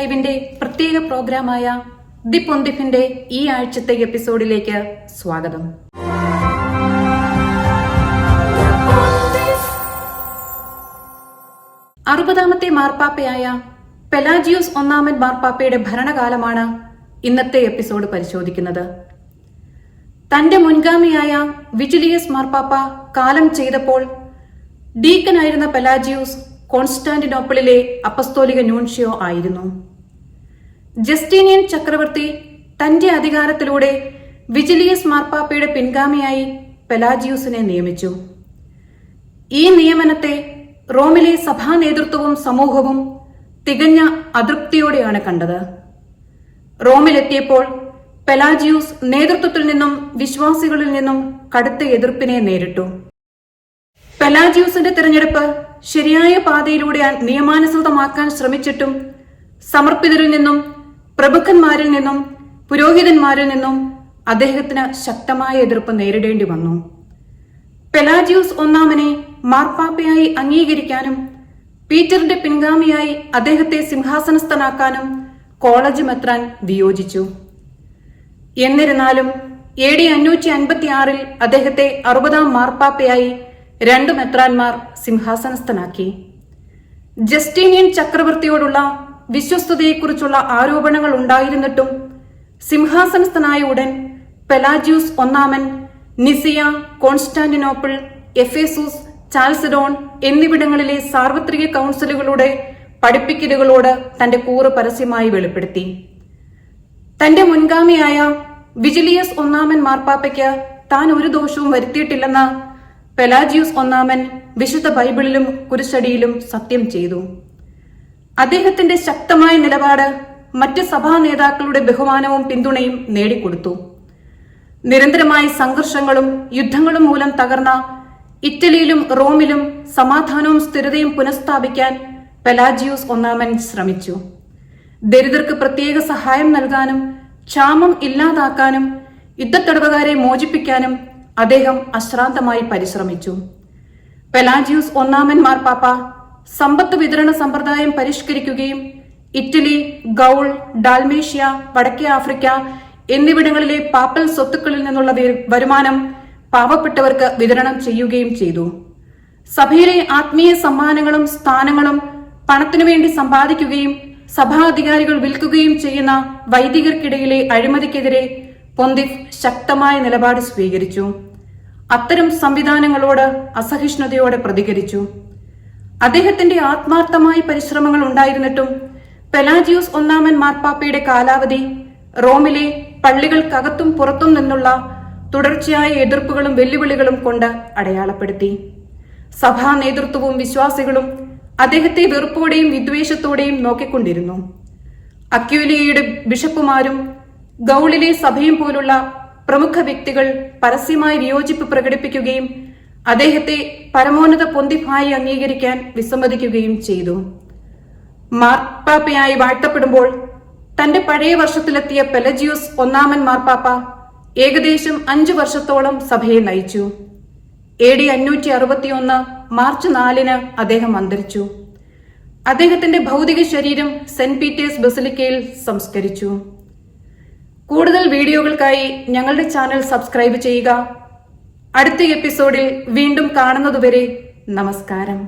ലൈവിന്റെ പ്രത്യേക പ്രോഗ്രാമായ ദി പൊന്തിഫിന്റെ ഈ ആഴ്ചത്തെ എപ്പിസോഡിലേക്ക് സ്വാഗതം. അറുപതാമത്തെ മാർപ്പാപ്പയായ പെലാജിയോസ് ഒന്നാമൻ മാർപ്പാപ്പയുടെ ഭരണകാലമാണ് ഇന്നത്തെ എപ്പിസോഡ് പരിശോധിക്കുന്നത്. തന്റെ മുൻഗാമിയായ വിജിലിയസ് മാർപ്പാപ്പ കാലം ചെയ്തപ്പോൾ ഡീക്കനായിരുന്ന പെലാജിയൂസ് കോൺസ്റ്റാന്റിനോപ്പിളിലെ അപ്പസ്തോലിക ന്യൂൻഷിയോ ആയിരുന്നു. ജസ്റ്റീനിയൻ ചക്രവർത്തി തന്റെ അധികാരത്തിലൂടെ വിജിലിയസ് മാർപ്പാപ്പയുടെ പിൻഗാമിയായി പെലാജിയൂസിനെ നിയമിച്ചു. ഈ നിയമനത്തെ റോമിലെ സഭാ നേതൃത്വവും സമൂഹവും തികഞ്ഞ അതൃപ്തിയോടെയാണ് കണ്ടത്. റോമിലെത്തിയപ്പോൾ പെലാജിയൂസ് നേതൃത്വത്തിൽ നിന്നും വിശ്വാസികളിൽ നിന്നും കടുത്ത എതിർപ്പിനെ നേരിട്ടു. പെലാജിയൂസിന്റെ തിരഞ്ഞെടുപ്പ് ശരിയായ പാതയിലൂടെ നിയമാനുസൃതമാക്കാൻ ശ്രമിച്ചിട്ടും സമർപ്പിതരിൽ നിന്നും പ്രഭുക്കന്മാരിൽ നിന്നും പുരോഹിതന്മാരിൽ നിന്നും അദ്ദേഹത്തിന് ശക്തമായ എതിർപ്പ് നേരിടേണ്ടി വന്നു. പെലാജിയൂസ് ഒന്നാമനെ മാർപ്പാപ്പയായി അംഗീകരിക്കാനും പീറ്ററിന്റെ പിൻഗാമിയായി അദ്ദേഹത്തെ സിംഹാസനസ്ഥനാക്കാനും കോളേജ് മെത്രാൻ വിയോജിച്ചു. എന്നിരുന്നാലും എ ഡി അഞ്ഞൂറ്റി അൻപത്തി ആറിൽ അദ്ദേഹത്തെ അറുപതാം മാർപ്പാപ്പയായി രണ്ടു മെത്രാൻമാർ സിംഹാസനസ്ഥനാക്കി. ജസ്റ്റീനിയൻ ചക്രവർത്തിയോടുള്ള വിശ്വസ്തതയെക്കുറിച്ചുള്ള ആരോപണങ്ങൾ ഉണ്ടായിരുന്നിട്ടും സിംഹാസനസ്ഥനായ ഉടൻ പെലാജിയൂസ് ഒന്നാമൻ നിസിയ കോൺസ്റ്റാന്റിനോപ്പിൾ എഫേസൂസ് ചാൽസഡോൺ എന്നിവിടങ്ങളിലെ സാർവത്രിക കൗൺസിലുകളുടെ പഠിപ്പിക്കലുകളോട് തന്റെ കൂറ് പരസ്യമായി വെളിപ്പെടുത്തി. തന്റെ മുൻഗാമിയായ വിജിലിയസ് ഒന്നാമൻ മാർപ്പാപ്പയ്ക്ക് താൻ ഒരു ദോഷവും വരുത്തിയിട്ടില്ലെന്ന് പെലാജിയൂസ് ഒന്നാമൻ വിശുദ്ധ ബൈബിളിലും കുരിശടിയിലും സത്യം ചെയ്തു. അദ്ദേഹത്തിന്റെ ശക്തമായ നിലപാട് മറ്റ് സഭാ നേതാക്കളുടെ ബഹുമാനവും പിന്തുണയും നേടിക്കൊടുത്തു. നിരന്തരമായ സംഘർഷങ്ങളും യുദ്ധങ്ങളും മൂലം തകർന്ന ഇറ്റലിയിലും റോമിലും സമാധാനവും സ്ഥിരതയും പുനഃസ്ഥാപിക്കാൻ പെലാജിയൂസ് ഒന്നാമൻ ശ്രമിച്ചു. ദരിദ്രർക്ക് പ്രത്യേക സഹായം നൽകാനും ക്ഷാമം ഇല്ലാതാക്കാനും യുദ്ധത്തടവുകാരെ മോചിപ്പിക്കാനും അദ്ദേഹം അശ്രാന്തമായി പരിശ്രമിച്ചു. പെലാജിയൂസ് ഒന്നാമൻ മാർപ്പാപ്പ സമ്പത്ത് വിതരണ സമ്പ്രദായം പരിഷ്കരിക്കുകയും ഇറ്റലി ഗൗൾ ഡാൽമേഷ്യ വടക്കേ ആഫ്രിക്ക എന്നിവിടങ്ങളിലെ പാപ്പൽ സ്വത്തുക്കളിൽ നിന്നുള്ള വരുമാനം പാവപ്പെട്ടവർക്ക് വിതരണം ചെയ്യുകയും ചെയ്തു. സഭയിലെ ആത്മീയ സമ്മാനങ്ങളും സ്ഥാനങ്ങളും പണത്തിനു വേണ്ടി സമ്പാദിക്കുകയും സഭാധികാരികൾ വിൽക്കുകയും ചെയ്യുന്ന വൈദികർക്കിടയിലെ അഴിമതിക്കെതിരെ പൊന്തിഫ് ശക്തമായ നിലപാട് സ്വീകരിച്ചു. അത്തരം സംവിധാനങ്ങളോട് അസഹിഷ്ണുതയോടെ പ്രതികരിച്ചു. അദ്ദേഹത്തിന്റെ ആത്മാർത്ഥമായ പരിശ്രമങ്ങൾ ഉണ്ടായിരുന്നിട്ടും പെലാജിയോസ് ഒന്നാമൻ മാർപ്പാപ്പയുടെ കാലാവധി റോമിലെ പള്ളികൾക്കകത്തും പുറത്തും നിന്നുള്ള തുടർച്ചയായ എതിർപ്പുകളും വെല്ലുവിളികളും കൊണ്ട് അടയാളപ്പെടുത്തി. സഭാ നേതൃത്വവും വിശ്വാസികളും അദ്ദേഹത്തെ വെറുപ്പോടെയും വിദ്വേഷത്തോടെയും നോക്കിക്കൊണ്ടിരുന്നു. അക്യൂലിയയുടെ ബിഷപ്പുമാരും ഗൗളിലെ സഭയും പോലുള്ള പ്രമുഖ വ്യക്തികൾ പരസ്യമായി വിയോജിപ്പ് പ്രകടിപ്പിക്കുകയും അദ്ദേഹത്തെ പരമോന്നത പൊന്തിഫായി അംഗീകരിക്കാൻ വിസമ്മതിക്കുകയും ചെയ്തു. മാർപ്പാപ്പയായി വാഴ്ത്തപ്പെടുമ്പോൾ തന്റെ പഴയ വർഷത്തിലെത്തിയ പെലജിയോസ് ഒന്നാമൻ മാർപ്പാപ്പ ഏകദേശം അഞ്ചു വർഷത്തോളം സഭയെ നയിച്ചു. എ ഡി അഞ്ഞൂറ്റി അറുപത്തിയൊന്ന് മാർച്ച് നാലിന് അദ്ദേഹം അന്തരിച്ചു. അദ്ദേഹത്തിന്റെ ഭൗതിക ശരീരം സെന്റ് പീറ്റേഴ്സ് ബസിലിക്കയിൽ സംസ്കരിച്ചു. കൂടുതൽ വീഡിയോകൾക്കായി ഞങ്ങളുടെ ചാനൽ സബ്സ്ക്രൈബ് ചെയ്യുക. അടുത്ത എപ്പിസോഡിൽ വീണ്ടും കാണുന്നതുവരെ നമസ്കാരം.